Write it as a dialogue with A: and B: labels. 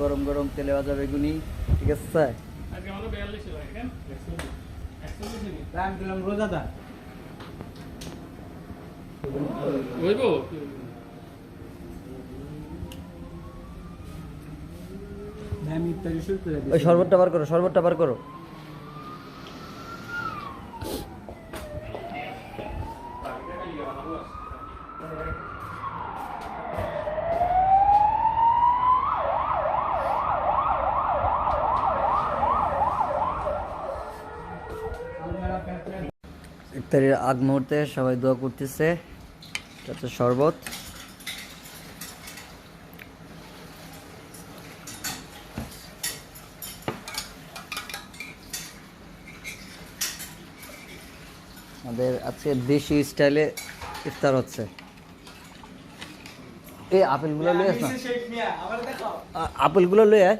A: গরম গরম তেলে ভাজা বেগুনি ঠিক আছে?
B: নাকি
C: আমি দিলাম রোজাদার।
A: ওই শরবতটা বার করো শরবতটা বার করো। ইফতারির আগ মুহূর্তে সবাই দোয়া করতেছে শরবত আমাদের আজকে দেশি স্টাইলে ইফতার হচ্ছে। এই আপেলগুলো লয়ে আস না। আপেলগুলো লয়ে আয়।